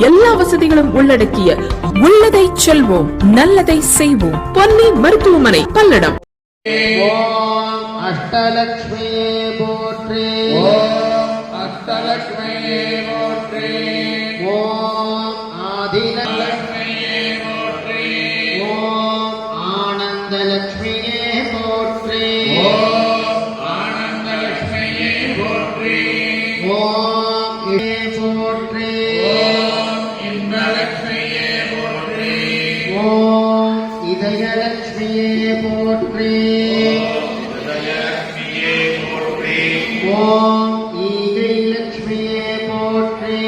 எல்லா வசதிகளும் உள்ளடக்கிய உள்ளதை செல்வோம் நல்லதை செய்வோம். பொன்னி மருத்துவமனை பல்லடம். ஓம் அஷ்டலக்ஷ்மியே போற்றி. அஷ்டலக்ஷ்மியே போற்றே. ஓம் ஆதிலக்ஷ்மி ஓம் ஆனந்தலக்ஷ்மியே ஓம் ஆனந்தலக்ஷ்மியே ஓம் ஓம் இதயலக்ஷ்மியே போற்றி. ஓம் ஈகை லக்ஷ்மியே போற்றி.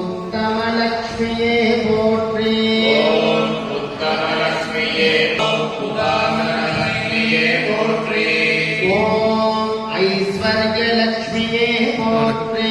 உத்தமலக்ஷ்மியே போற்றி. ஓம் உத்தமலக்ஷ்மியே உதாமலக்ஷ்மியே போற்றி